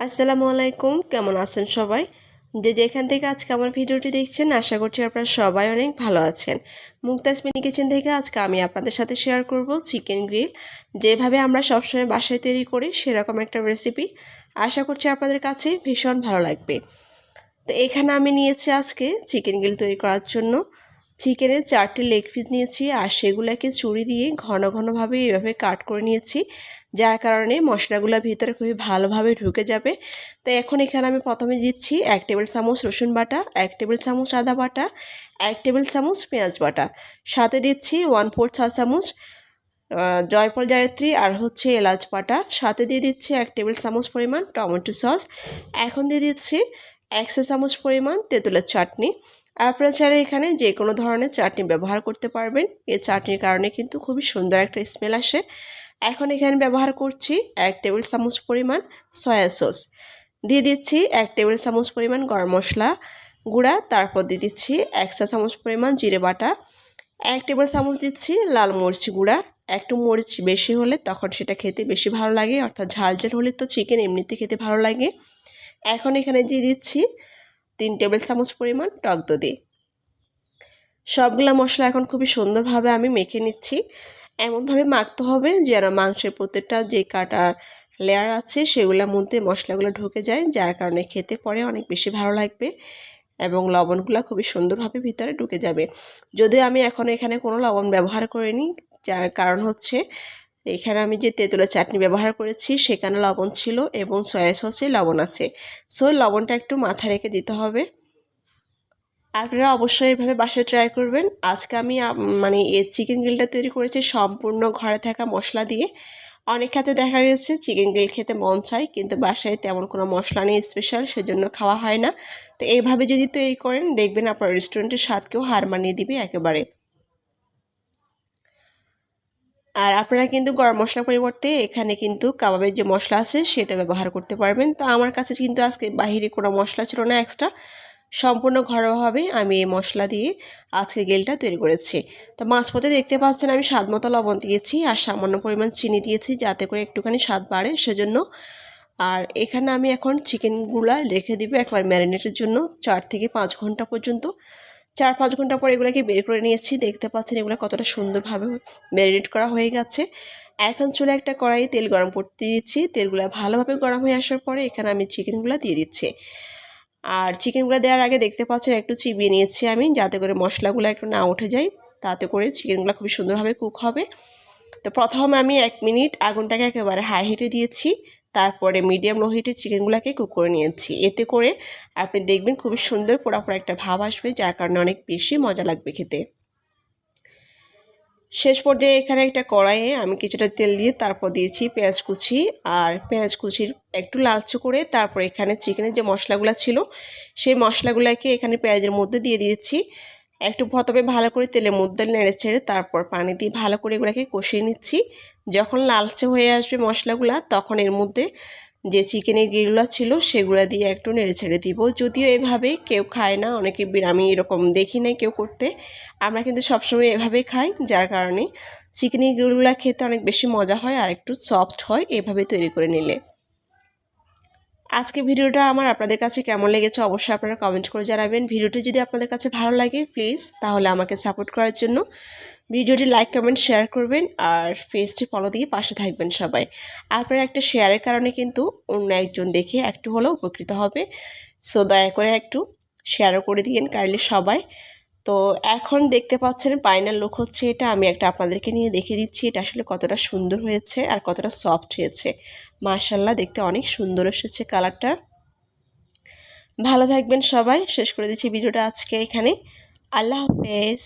আসসালামু আলাইকুম, কেমন আছেন সবাই? যে যেখান থেকে আজকে আমার ভিডিওটি দেখছেন, আশা করছি আপনারা সবাই অনেক ভালো আছেন। মুক্তাজ মিনি কিচেন থেকে আজকে আমি আপনাদের সাথে শেয়ার করব চিকেন গ্রিল। যেভাবে আমরা সবসময় বাসায় তৈরি করি, সেরকম একটা রেসিপি। আশা করছি আপনাদের কাছে ভীষণ ভালো লাগবে। তো এখানে আমি নিয়েছি আজকে চিকেন গ্রিল তৈরি করার জন্য। চিকেনের চারটি লেগ পিস নিয়েছি আর সেগুলোকে চুরি দিয়ে ঘন ঘনভাবে এভাবে কাট করে নিয়েছি। যার কারণে মশলাগুলো ভিতরে খুবই ভালোভাবে ঢুকে যাবে। তো এখন এখানে আমি প্রথমে দিচ্ছি এক টেবিল চামচ রসুন বাটা, এক টেবিল চামচ আদা বাটা, এক টেবিল চামচ পেঁয়াজ বাটা। সাথে দিচ্ছি ওয়ান ফোর চা চামচ জয়ফল জয়ত্রী আর হচ্ছে এলাচ বাটা। সাথে দিয়ে দিচ্ছি এক টেবিল চামচ পরিমাণ টমেটো সস। এখন দিয়ে দিচ্ছি একশো চামচ পরিমাণ তেঁতুলের চাটনি। আপনারা চাইলে এখানে যে কোনো ধরনের চাটনি ব্যবহার করতে পারবেন। এই চাটনির কারণে কিন্তু খুবই সুন্দর একটা স্মেল আসে। এখন এখানে ব্যবহার করছি এক টেবিল চামচ পরিমাণ সয়া সস। দিয়ে দিচ্ছি এক টেবিল চামচ পরিমাণ গরম মশলা গুঁড়া। তারপর দিয়ে দিচ্ছি এক চা চামচ পরিমাণ জিরে বাটা। এক টেবিল চামচ দিচ্ছি লাল মরিচ গুঁড়া। একটু মরিচ বেশি হলে তখন সেটা খেতে বেশি ভালো লাগে। অর্থাৎ ঝাল ঝাল হলে তো চিকেন এমনিতে খেতে ভালো লাগে। এখন এখানে দিয়ে দিচ্ছি তিন টেবিল চামচ পরিমাণ টক দধি সবগুলো মশলা এখন খুবই সুন্দরভাবে আমি মেখে নিচ্ছি। এমনভাবে মাখতে হবে যেন মাংসের প্রত্যেকটা যে কাটা লেয়ার আছে সেগুলোর মধ্যে মশলাগুলো ঢুকে যায়, যার কারণে খেতে পরে অনেক বেশি ভালো লাগবে এবং লবণগুলো খুবই সুন্দরভাবে ভিতরে ঢুকে যাবে। যদিও আমি এখন এখানে কোনো লবণ ব্যবহার করিনি, যার কারণ হচ্ছে এখানে আমি যে তেঁতুলের চাটনি ব্যবহার করেছি সেখানে লবণ ছিল এবং সয়া সসে লবণ আছে। সো লবণটা একটু মাথা রেখে দিতে হবে। আপনারা অবশ্যই এভাবে বাসায় ট্রাই করবেন। আজকে আমি মানে এই চিকেন গ্রিলটা তৈরি করেছি সম্পূর্ণ ঘরে থাকা মশলা দিয়ে। অনেক ক্ষেত্রে দেখা গেছে চিকেন গ্রিল খেতে মন চায়, কিন্তু বাসায় তেমন কোনো মশলা নেই স্পেশাল সেজন্য খাওয়া হয় না। তো এইভাবে যদি তৈরি করেন, দেখবেন আপনার রেস্টুরেন্টের স্বাদকেও হার মানিয়ে দিবে একেবারে। আর আপনারা কিন্তু গরম মশলার পরিবর্তে এখানে কিন্তু কাবাবের যে মশলা আছে সেটা ব্যবহার করতে পারবেন। তো আমার কাছে কিন্তু আজকে বাহিরে কোনো মশলা ছিল না এক্সট্রা সম্পূর্ণ ঘরোয়াভাবে আমি এই মশলা দিয়ে আজকে গেলটা তৈরি করেছি। তো মাঝপথে দেখতে পাচ্ছেন আমি স্বাদ মতো লবণ দিয়েছি আর সামান্য পরিমাণ চিনি দিয়েছি যাতে করে একটুখানি স্বাদ বাড়ে সেজন্য। আর এখানে আমি এখন চিকেনগুলা রেখে দিব একবার ম্যারিনেটের জন্য চার থেকে পাঁচ ঘণ্টা পর্যন্ত। চার পাঁচ ঘণ্টা পর এগুলোকে বের করে নিয়েছি দেখতে পাচ্ছেন এগুলো কতটা সুন্দরভাবে ম্যারিনেট করা হয়ে গেছে। এখন চলে একটা কড়াই তেল গরম করতে দিচ্ছি। তেলগুলো ভালোভাবে গরম হয়ে আসার পরে এখানে আমি চিকেনগুলো দিয়ে দিচ্ছি। আর চিকেনগুলো দেওয়ার আগে দেখতে পাচ্ছেন একটু চিবিয়ে নিয়েছি আমি, যাতে করে মশলাগুলো একটু না উঠে যায়। তাতে করে চিকেনগুলো খুবই সুন্দরভাবে কুক হবে। তো প্রথম আমি এক মিনিট আগুনটাকে একেবারে হাই হিটে দিয়েছি। তারপরে মিডিয়াম লো হিটে চিকেনগুলোকে কুক করে নিয়েছি। এতে করে আপনি দেখবেন খুবই সুন্দর পোড়া পোড়া একটা ভাব আসবে, যার কারণে অনেক বেশি মজা লাগবে খেতে। শেষ পর্যায়ে এখানে একটা কড়াইয়ে আমি কিছুটা তেল দিয়ে তারপর দিয়েছি পেঁয়াজ কুচি, আর পেঁয়াজ কুচির একটু লালচে করে তারপর এখানে চিকেনের যে মশলাগুলো ছিল, সেই মশলাগুলোকে এখানে পেঁয়াজের মধ্যে দিয়ে দিয়েছি। একটু প্রথমে ভালো করে তেলের মধ্যে নেড়ে ছেড়ে তারপর পানি দিয়ে ভালো করে এগুলোকে কষিয়ে নিচ্ছি। যখন লালচে হয়ে আসবে মশলাগুলা, তখন এর মধ্যে যে চিকেনের গিরগুলো ছিল, সেগুলো দিয়ে একটু নেড়ে ছেড়ে দিব। যদিও এভাবে কেউ খায় না, অনেকে আমি এরকম দেখি নাই কেউ করতে। আমরা কিন্তু সবসময় এভাবেই খাই, যার কারণে চিকেনের গিরগুলো খেতে অনেক বেশি মজা হয় আর একটু সফট হয় এভাবে তৈরি করে নিলে। আজকে ভিডিওটা আমার আপনাদের কাছে কেমন লেগেছে অবশ্যই আপনারা কমেন্ট করে জানাবেন। ভিডিওটি যদি আপনাদের কাছে ভালো লাগে প্লিজ তাহলে আমাকে সাপোর্ট করার জন্য ভিডিওটি লাইক কমেন্ট শেয়ার করবেন আর ফেসটি ফলো দিয়ে পাশে থাকবেন সবাই। আপনার একটা শেয়ারের কারণে কিন্তু অন্য একজন দেখে একটু হলেও উপকৃত হবে। সো দয়া করে একটু শেয়ারও করে দিয়েন কাইন্ডলি সবাই তো এখন দেখতে পাচ্ছেন পাইনাল লুক হচ্ছে এটা। আমি একটা আপনাদেরকে নিয়ে দেখে দিচ্ছি এটা আসলে কতটা সুন্দর হয়েছে আর কতটা সফট হয়েছে। মাশাল্লাহ দেখতে অনেক সুন্দর এসেছে কালারটা ভালো থাকবেন সবাই। শেষ করে দিচ্ছি ভিডিওটা আজকে এখানে আল্লাহ হাফেজ।